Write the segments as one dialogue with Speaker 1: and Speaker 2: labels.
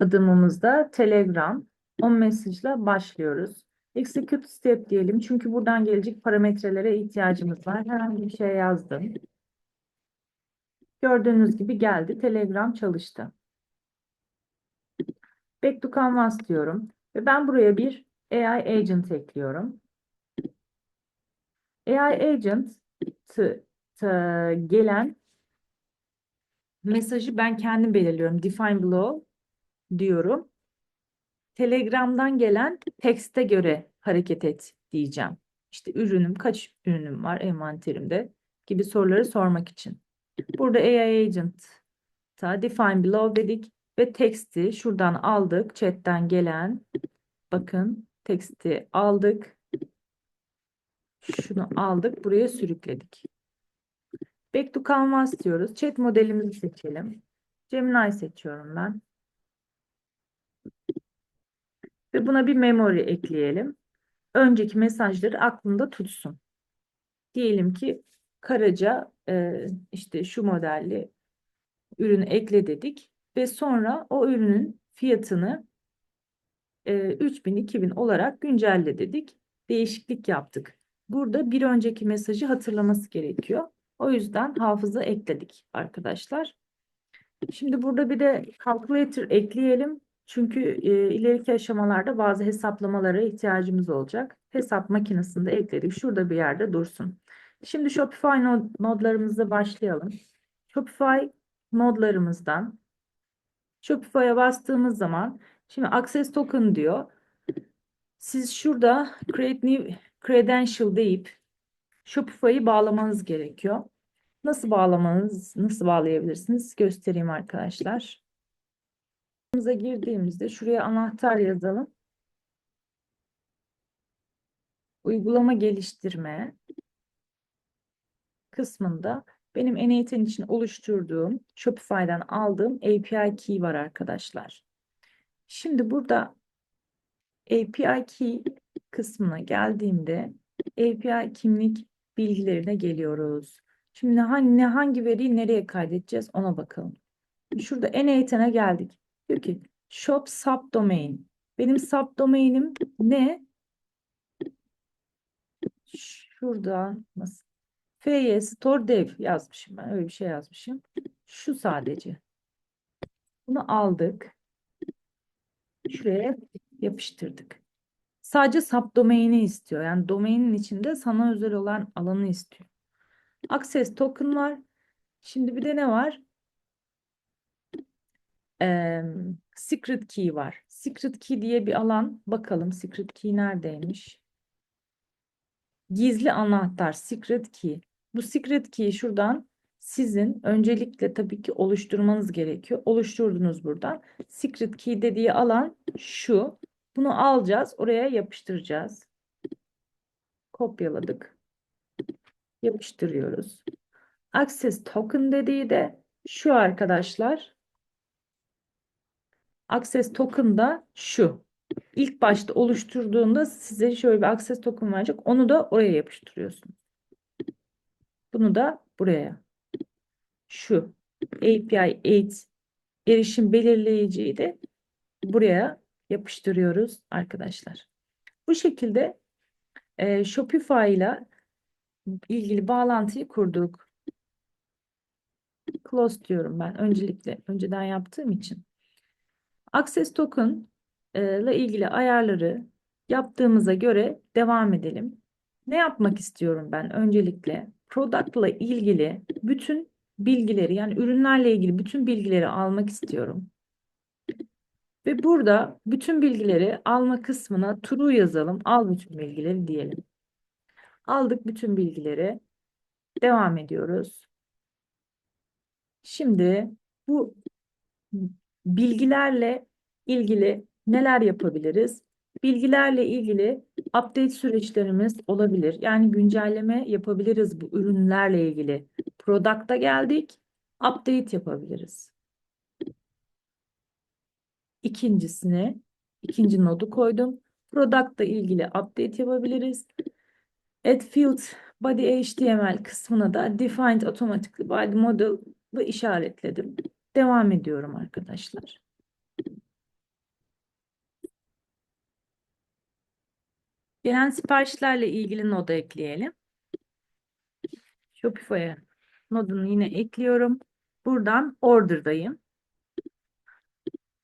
Speaker 1: adımımızda Telegram on mesajla başlıyoruz. Execute step diyelim çünkü buradan gelecek parametrelere ihtiyacımız var. Herhangi bir şey yazdım. Gördüğünüz gibi geldi. Telegram çalıştı. Back to Canvas diyorum. Ve ben buraya bir AI agent ekliyorum. AI agent tı- gelen mesajı ben kendim belirliyorum. Define below diyorum. Telegram'dan gelen tekste göre hareket et diyeceğim. İşte ürünüm, kaç ürünüm var envanterimde gibi soruları sormak için. Burada AI Agent'a define below dedik ve teksti şuradan aldık. Chat'ten gelen bakın teksti aldık. Şunu aldık. Buraya sürükledik. Back to Canvas diyoruz. Chat modelimizi seçelim. Gemini seçiyorum ben. Ve buna bir memory ekleyelim. Önceki mesajları aklında tutsun. Diyelim ki Karaca e, işte şu modelli ürünü ekle dedik ve sonra o ürünün fiyatını e, 3000 2000 olarak güncelle dedik. Değişiklik yaptık. Burada bir önceki mesajı hatırlaması gerekiyor. O yüzden hafıza ekledik arkadaşlar. Şimdi burada bir de calculator ekleyelim. Çünkü e, ileriki aşamalarda bazı hesaplamalara ihtiyacımız olacak. Hesap makinesinde ekledik. Şurada bir yerde dursun. Şimdi Shopify nod nodlarımızla başlayalım. Shopify nodlarımızdan Shopify'a bastığımız zaman şimdi Access Token diyor. Siz şurada Create New Credential deyip Shopify'ı bağlamanız gerekiyor. Nasıl bağlamanız, nasıl bağlayabilirsiniz göstereyim arkadaşlar. Uygulamaza girdiğimizde şuraya anahtar yazalım. Uygulama geliştirme kısmında benim N8'in için oluşturduğum Shopify'dan aldığım API key var arkadaşlar. Şimdi burada API key kısmına geldiğimde API kimlik bilgilerine geliyoruz. Şimdi hangi, hangi veriyi nereye kaydedeceğiz ona bakalım. Şurada N8'e geldik. Diyor ki shop subdomain. Benim subdomainim ne? Şurada nasıl? FY store dev yazmışım ben. Öyle bir şey yazmışım. Şu sadece. Bunu aldık. Şuraya yapıştırdık. Sadece subdomain'i istiyor. Yani domainin içinde sana özel olan alanı istiyor. Access token var. Şimdi bir de ne var? Ee, secret key var. Secret key diye bir alan. Bakalım secret key neredeymiş? Gizli anahtar. Secret key. Bu secret key'i şuradan sizin öncelikle tabii ki oluşturmanız gerekiyor. Oluşturdunuz buradan. Secret key dediği alan şu. Bunu alacağız. Oraya yapıştıracağız. Kopyaladık. Yapıştırıyoruz. Access token dediği de şu arkadaşlar. Access token da şu. İlk başta oluşturduğunda size şöyle bir access token verecek. Onu da oraya yapıştırıyorsunuz. Bunu da buraya. Şu API 8 erişim belirleyiciyi de buraya yapıştırıyoruz arkadaşlar. Bu şekilde e, Shopify ile ilgili bağlantıyı kurduk. Close diyorum ben öncelikle önceden yaptığım için. Access token e, ile ilgili ayarları yaptığımıza göre devam edelim. Ne yapmak istiyorum ben öncelikle? Product ile ilgili bütün bilgileri yani ürünlerle ilgili bütün bilgileri almak istiyorum. Ve burada bütün bilgileri alma kısmına true yazalım. Al bütün bilgileri diyelim. Aldık bütün bilgileri. Devam ediyoruz. Şimdi bu bilgilerle ilgili neler yapabiliriz? Bilgilerle ilgili update süreçlerimiz olabilir. Yani güncelleme yapabiliriz bu ürünlerle ilgili. Product'a geldik, update yapabiliriz. İkincisine, ikinci nodu koydum. Product'la ilgili update yapabiliriz. Add field body HTML kısmına da defined automatically by the model işaretledim. Devam ediyorum arkadaşlar. Gelen siparişlerle ilgili noda ekleyelim. Shopify'a nodunu yine ekliyorum. Buradan order'dayım.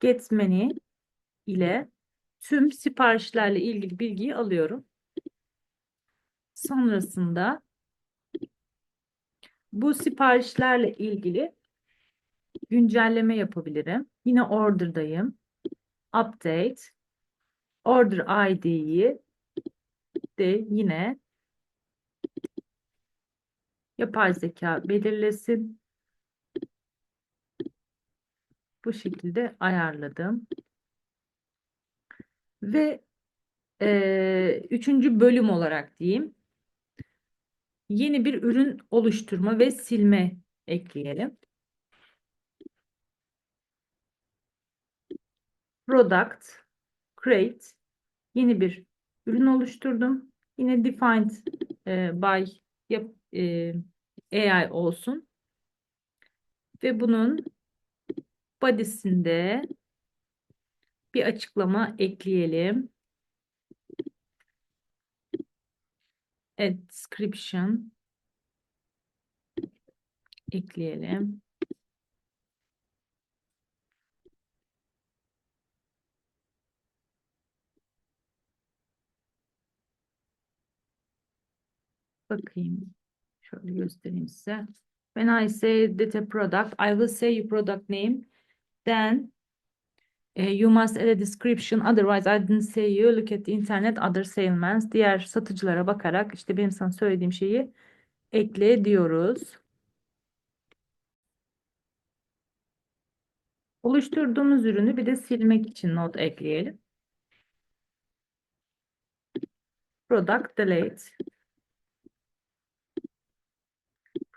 Speaker 1: Get menu ile tüm siparişlerle ilgili bilgiyi alıyorum. Sonrasında bu siparişlerle ilgili güncelleme yapabilirim. Yine order'dayım. Update. Order ID'yi de yine yapay zeka belirlesin. Bu şekilde ayarladım. Ve e, üçüncü bölüm olarak diyeyim. Yeni bir ürün oluşturma ve silme ekleyelim. Product, create, yeni bir ürün oluşturdum. Yine defined e, by yap, e, AI olsun. Ve bunun body'sinde bir açıklama ekleyelim. Add description ekleyelim. Bakayım. Şöyle göstereyim size. When I say that a product, I will say your product name. Then uh, you must add a description. Otherwise I didn't say you. Look at the internet, other salesmen. Diğer satıcılara bakarak işte benim sana söylediğim şeyi ekle diyoruz. Oluşturduğumuz ürünü bir de silmek için not ekleyelim. Product delete.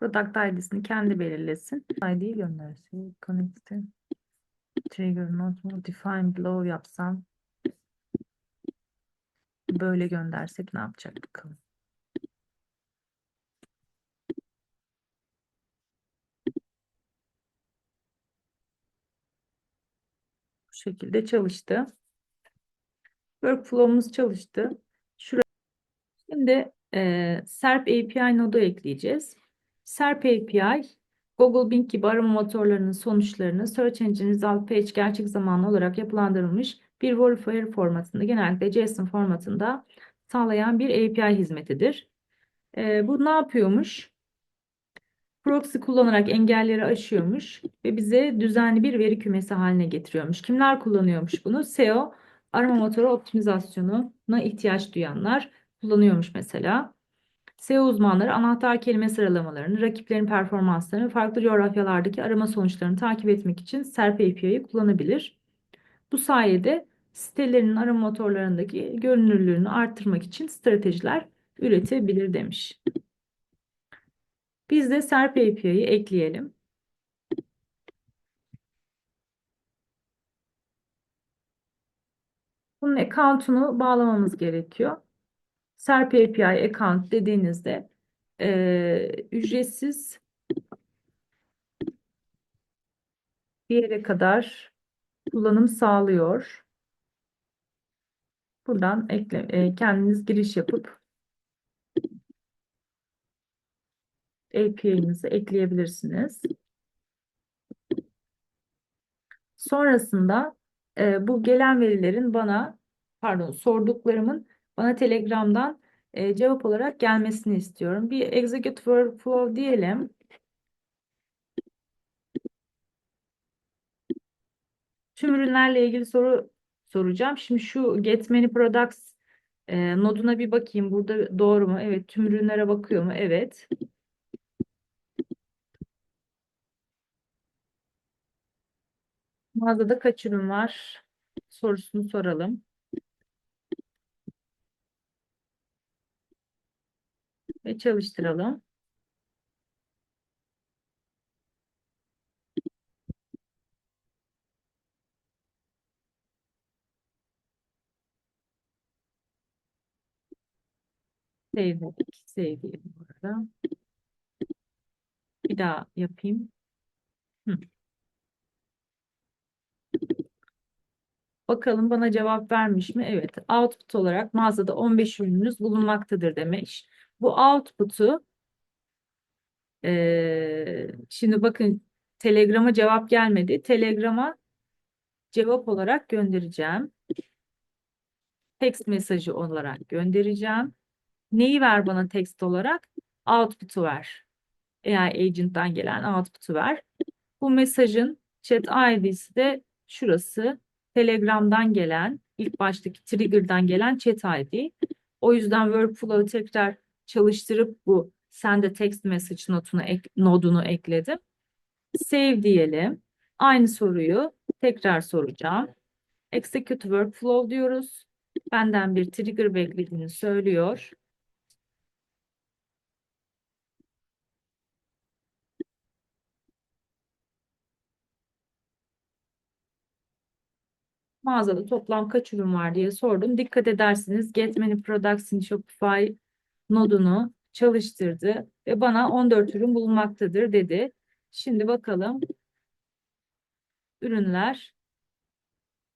Speaker 1: Product ID'sini kendi belirlesin. ID'yi göndersin. Connected. Trigger not more define below yapsam. Böyle göndersek ne yapacak bakalım. Bu şekilde çalıştı. Workflow'umuz çalıştı. Şuraya. Şimdi e, SERP API nodu ekleyeceğiz. SERP API, Google Bing gibi arama motorlarının sonuçlarını Search Engine Result Page gerçek zamanlı olarak yapılandırılmış bir verifier formatında, genellikle JSON formatında sağlayan bir API hizmetidir. E, bu ne yapıyormuş? Proxy kullanarak engelleri aşıyormuş ve bize düzenli bir veri kümesi haline getiriyormuş. Kimler kullanıyormuş bunu? SEO, arama motoru optimizasyonuna ihtiyaç duyanlar kullanıyormuş mesela. SEO uzmanları anahtar kelime sıralamalarını, rakiplerin performanslarını, farklı coğrafyalardaki arama sonuçlarını takip etmek için SERP API'yi kullanabilir. Bu sayede sitelerin arama motorlarındaki görünürlüğünü arttırmak için stratejiler üretebilir demiş. Biz de SERP API'yi ekleyelim. Bunun account'unu bağlamamız gerekiyor. SERP API account dediğinizde e, ücretsiz bir yere kadar kullanım sağlıyor. Buradan ekle, e, kendiniz giriş yapıp API'nizi ekleyebilirsiniz. Sonrasında e, bu gelen verilerin bana pardon sorduklarımın bana Telegram'dan e, cevap olarak gelmesini istiyorum. Bir execute workflow diyelim. Tüm ürünlerle ilgili soru soracağım. Şimdi şu get many products e, noduna bir bakayım. Burada doğru mu? Evet. Tüm ürünlere bakıyor mu? Evet. Mağazada kaç ürün var? Sorusunu soralım. Ve çalıştıralım. Sevdik. Sevdiğim burada. Bir daha yapayım. Hı. Bakalım bana cevap vermiş mi? Evet. Output olarak mağazada 15 ürününüz bulunmaktadır demiş. Bu output'u eee, şimdi bakın Telegram'a cevap gelmedi. Telegram'a cevap olarak göndereceğim. Text mesajı olarak göndereceğim. Neyi ver bana text olarak? Output'u ver. AI agent'tan gelen output'u ver. Bu mesajın chat ID'si de şurası. Telegram'dan gelen, ilk baştaki trigger'dan gelen chat ID. O yüzden workflow'u tekrar çalıştırıp bu sende text message notunu ek, nodunu ekledim. Save diyelim. Aynı soruyu tekrar soracağım. Execute workflow diyoruz. Benden bir trigger beklediğini söylüyor. Mağazada toplam kaç ürün var diye sordum. Dikkat edersiniz Get Many Products in Shopify nodunu çalıştırdı ve bana 14 ürün bulunmaktadır dedi. Şimdi bakalım ürünler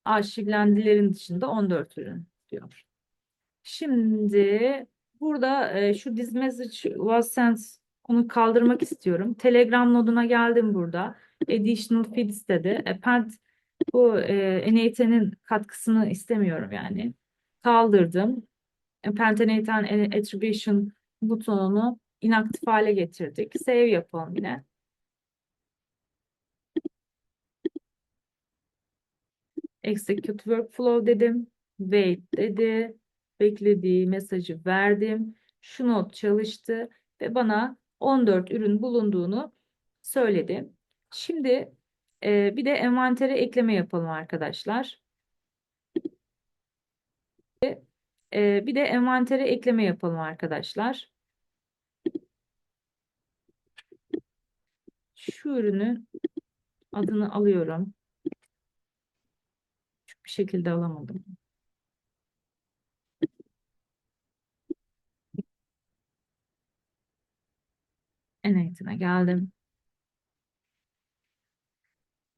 Speaker 1: arşivlendilerin dışında 14 ürün diyor. Şimdi burada e, şu this message was sent onu kaldırmak istiyorum. Telegram noduna geldim burada. Additional feeds dedi. Append bu e, NAT'nin katkısını istemiyorum yani. Kaldırdım. NAT attribution butonunu inaktif hale getirdik. Save yapalım yine. Execute workflow dedim. Wait dedi. Beklediği mesajı verdim. Şu not çalıştı ve bana 14 ürün bulunduğunu söyledi. Şimdi e, bir de envantere ekleme yapalım arkadaşlar. E, bir de envantere ekleme yapalım arkadaşlar. Şu ürünün adını alıyorum. Bir şekilde alamadım. En eğitime geldim.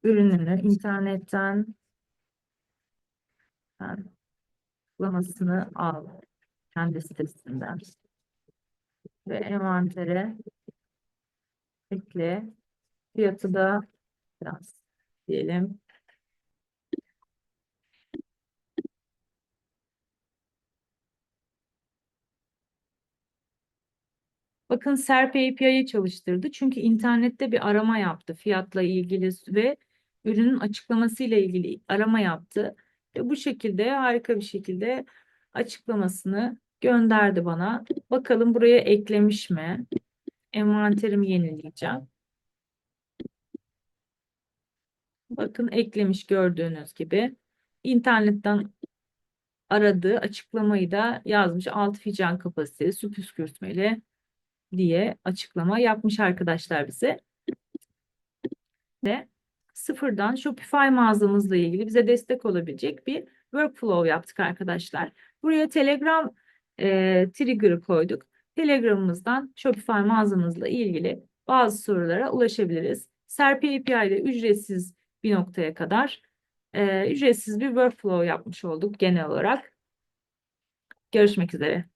Speaker 1: Ürününü internetten tıklamasını al kendi sitesinden ve envantere ekle fiyatı da biraz diyelim Bakın SERP API'yi çalıştırdı. Çünkü internette bir arama yaptı fiyatla ilgili ve ürünün açıklamasıyla ilgili arama yaptı. Ve bu şekilde harika bir şekilde açıklamasını gönderdi bana. Bakalım buraya eklemiş mi? Envanterimi yenileyeceğim. Bakın eklemiş gördüğünüz gibi. İnternetten aradığı açıklamayı da yazmış. Alt fican kapasitesi, su püskürtmeli diye açıklama yapmış arkadaşlar bize. Ve sıfırdan Shopify mağazamızla ilgili bize destek olabilecek bir workflow yaptık arkadaşlar. Buraya Telegram e, trigger'ı koyduk. Telegram'ımızdan Shopify mağazamızla ilgili bazı sorulara ulaşabiliriz. Serp API'de ücretsiz bir noktaya kadar e, ücretsiz bir workflow yapmış olduk genel olarak. Görüşmek üzere.